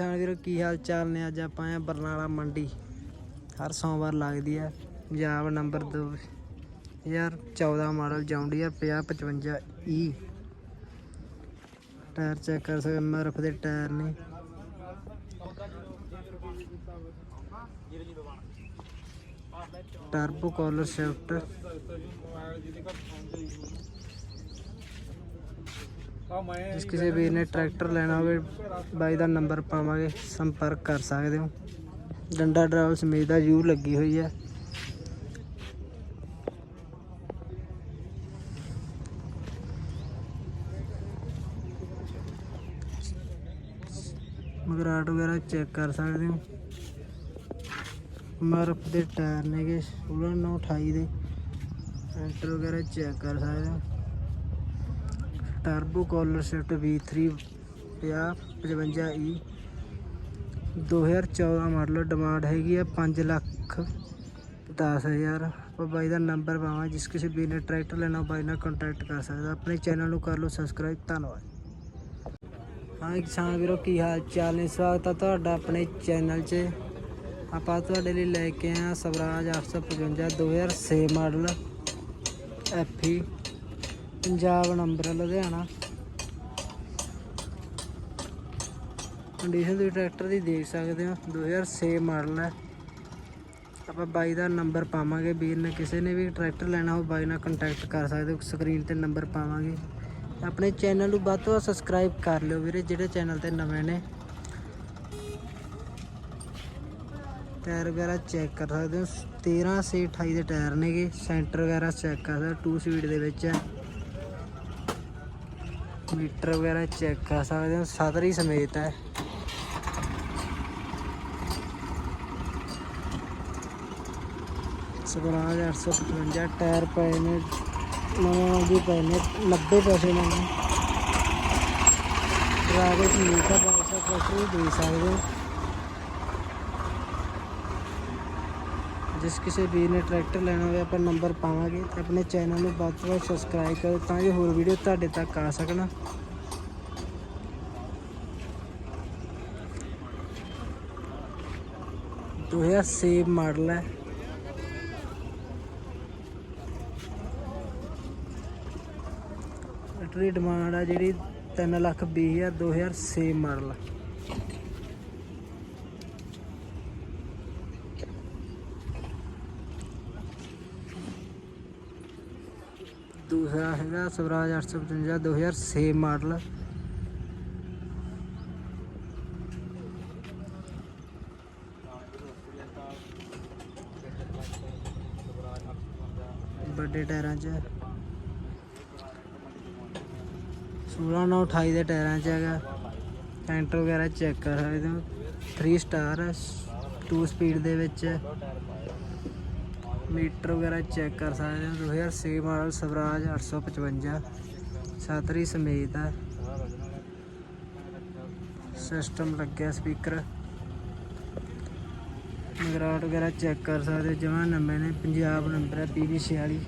ਕਿਸਾਨ ਵੀਰੋ ਕੀ ਹਾਲ ਚਾਲ ਨੇ? ਅੱਜ ਆਪਾਂ ਆ ਬਰਨਾਲਾ ਮੰਡੀ। ਹਰ ਸੋਮਵਾਰ ਲੱਗਦੀ ਹੈ Punjab number 2014 model John Deere 5055 E tyre check ਕਰ ਸਕਦੇ ਮਰਫ ਦੇ ਟਾਇਰ ਨੇ। Turbo collar shift. ਜਿਸ ਕਿਸੇ ਵੀਰ ਨੇ ਟਰੈਕਟਰ ਲੈਣਾ ਹੋਵੇ, ਬਾਈ ਦਾ ਨੰਬਰ ਪਾਵਾਂਗੇ, ਸੰਪਰਕ ਕਰ ਸਕਦੇ ਹੋ। ਡੰਡਾ ਡਰਾਈਵਰ ਸਮੇਤ ਦਾ ਯੂ ਲੱਗੀ ਹੋਈ ਹੈ। ਮਗਰਾਟ ਵਗੈਰਾ ਚੈੱਕ ਕਰ ਸਕਦੇ ਹੋ। ਮਰਫ ਦੇ ਟਾਇਰ ਨੇਗੇ 1628 ਦੇ। ਐਂਟਰ ਵਗੈਰਾ ਚੈੱਕ ਕਰ ਸਕਦੇ ਹੋ। Turbo collar shift V3 50 55 E. 2014 model demand ਹੈਗੀ ਆ 5 ਲੱਖ 10000 ਆਪਾਂ ਬਾਈ ਦਾ ਨੰਬਰ ਪਾਵਾਂ, ਜਿਸ ਕਿਸੇ ਵੀਰ ਨੇ ਟਰੈਕਟਰ ਲੈਣਾ ਬਾਈ ਨਾਲ ਕੰਟੈਕਟ ਕਰ ਸਕਦਾ। ਆਪਣੇ ਚੈਨਲ ਨੂੰ ਕਰ ਲਓ ਸਬਸਕ੍ਰਾਈਬ ਧੰਨਵਾਦ। ਹਾਂ ਕਿਸਾਨ ਵੀਰੋ, ਕੀ ਹਾਲ ਚਾਲ ਨੇ? ਸਵਾਗਤ ਹੈ ਤੁਹਾਡਾ ਆਪਣੇ ਚੈਨਲ 'ਚ। ਆਪਾਂ ਤੁਹਾਡੇ ਲਈ ਲੈ ਕੇ ਆਏ ਹਾਂ Swaraj 855 2006 model FE Punjab number ਹੈ ਲੁਧਿਆਣਾ। ਕੰਡੀਸ਼ਨ ਤੁਸੀਂ ਟਰੈਕਟਰ ਦੀ ਦੇਖ ਸਕਦੇ ਹੋ 2006 ਮਾਡਲ ਹੈ ਆਪਾਂ ਬਾਈ ਦਾ ਨੰਬਰ ਪਾਵਾਂਗੇ ਵੀਰ ਨੇ, ਕਿਸੇ ਨੇ ਵੀ ਟਰੈਕਟਰ ਲੈਣਾ ਹੋ ਬਾਈ ਨਾਲ ਕੰਟੈਕਟ ਕਰ ਸਕਦੇ ਹੋ ਸਕਰੀਨ ਤੇ ਨੰਬਰ ਪਾਵਾਂਗੇ। ਆਪਣੇ ਚੈਨਲ ਨੂੰ ਵੱਧ ਤੋਂ ਵੱਧ ਸਬਸਕ੍ਰਾਈਬ ਕਰ ਲਿਓ ਵੀਰੇ, ਜਿਹੜੇ ਚੈਨਲ ਤੇ ਨਵੇਂ ਨੇ। ਟਾਇਰ ਵਗੈਰਾ ਚੈੱਕ ਕਰ ਸਕਦੇ ਹੋ 13 ਸੇ 28 ਦੇ ਟਾਇਰ ਨੇਗੇ ਸੈਂਟਰ ਵਗੈਰਾ ਚੈੱਕ ਕਰ ਸਕਦੇ 2 ਸਪੀਡ ਦੇ ਵਿੱਚ ਹੈ। ਮੀਟਰ ਵਗੈਰਾ ਚੈੱਕ ਕਰ ਸਕਦੇ ਹੋ ਸਤਰੀ ਸਮੇਤ ਹੈ। ਸਵਰਾਜ 855 ਟਾਇਰ ਪਏ ਨੇ, ਨਵੇਂ ਵੀ ਪਏ ਨੇ 90 ਪੈਸੇ ਨੇ। ਡਰਾਈਵਰ ਸਮੇਤ ਹੈ ਬਾਈਸਾ ਪੈਸੇ ਦੇ ਸਕਦੇ ਹੋ। ਜਿਸ ਕਿਸੇ ਵੀਰ ਨੇ ਟਰੈਕਟਰ ਲੈਣਾ ਹੋਵੇ, ਆਪਾਂ ਨੰਬਰ ਪਾਵਾਂਗੇ ਤੇ ਆਪਣੇ ਚੈਨਲ ਨੂੰ ਵੱਧ ਤੋਂ ਵੱਧ ਸਬਸਕ੍ਰਾਈਬ ਕਰੋ ਤਾਂ ਜੋ ਹੋਰ ਵੀਡੀਓ ਤੁਹਾਡੇ ਤੱਕ ਆ ਸਕਣ। ਦੋ ਹਜ਼ਾਰ ਛੇ ਮਾਡਲ ਹੈ। ਟਰੀ ਡਿਮਾਂਡ ਆ ਜਿਹੜੀ 3 ਲੱਖ 20 ਹਜ਼ਾਰ 2006 ਮਾਡਲ ਦੂਸਰਾ ਹੈਗਾ ਸਵਰਾਜ 855 2006 ਮਾਡਲ। ਵੱਡੇ ਟਾਇਰਾਂ 'ਚ। 16 9 28 ਦੇ ਟਾਇਰਾਂ 'ਚ ਹੈਗਾ। ਸੈਂਟਰ ਵਗੈਰਾ ਚੈੱਕ ਕਰ ਸਕਦੇ ਹੋ। 3 ਸਟਾਰ 2 ਸਪੀਡ ਦੇ ਵਿੱਚ। ਮੀਟਰ ਵਗੈਰਾ ਚੈੱਕ ਕਰ ਸਕਦੇ ਹੋ। 2006 ਮਾਡਲ ਸਵਰਾਜ 855 ਸਾਤਰੀ ਸਮੇਤ ਹੈ ਸਿਸਟਮ ਲੱਗਿਆ ਸਪੀਕਰ ਮਗਰਾਟ ਵਗੈਰਾ ਚੈੱਕ ਕਰ ਸਕਦੇ ਹੋ। ਜਮਾ ਨੰਬਰ ਨੇ, ਪੰਜਾਬ ਨੰਬਰ ਹੈ PB 46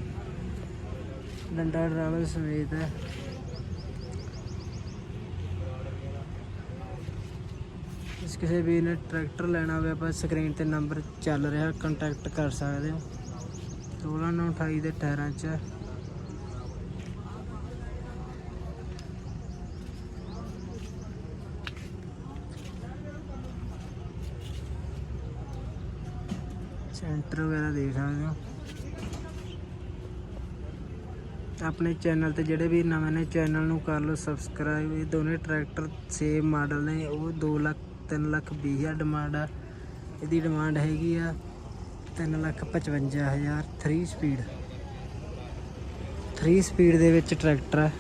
ਡੰਡਾ ਡਰਾਈਵਰ ਸਮੇਤ ਹੈ। ਇਸ ਕਿਸੇ ਵੀ ਨੇ ਟਰੈਕਟਰ ਲੈਣਾ ਹੋਵੇ, ਆਪਾਂ ਸਕਰੀਨ ਤੇ ਨੰਬਰ ਚੱਲ ਰਿਹਾ ਕੰਟੈਕਟ ਕਰ ਸਕਦੇ ਹੋ। 16 9 28 ਦੇ ਟਾਇਰਾਂ 'ਚ। ਸੈਂਟਰ ਵਗੈਰਾ ਦੇਖ ਸਕਦੇ ਹੋ। ਆਪਣੇ ਚੈਨਲ ਤੇ ਜਿਹੜੇ ਵੀ ਨਵੇਂ ਨੇ, ਚੈਨਲ ਨੂੰ ਕਰ ਲਓ ਸਬਸਕ੍ਰਾਈਬ। ਇਹ ਦੋਨੇ ਟਰੈਕਟਰ ਸੇਮ ਮਾਡਲ ਨੇ। ਉਹ 2 ਲੱਖ 3 ਲੱਖ 20 ਹਜ਼ਾਰ ਡਿਮਾਂਡ ਆ। ਇਹਦੀ ਡਿਮਾਂਡ ਹੈਗੀ ਆ। 3 ਲੱਖ 55 ਹਜ਼ਾਰ 3 ਸਪੀਡ 3 ਸਪੀਡ ਦੇ ਵਿੱਚ ਟਰੈਕਟਰ ਹੈ।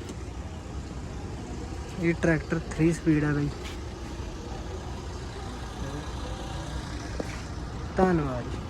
ਇਹ ਟਰੈਕਟਰ 3 ਸਪੀਡ ਹੈ ਬਈ। ਧੰਨਵਾਦ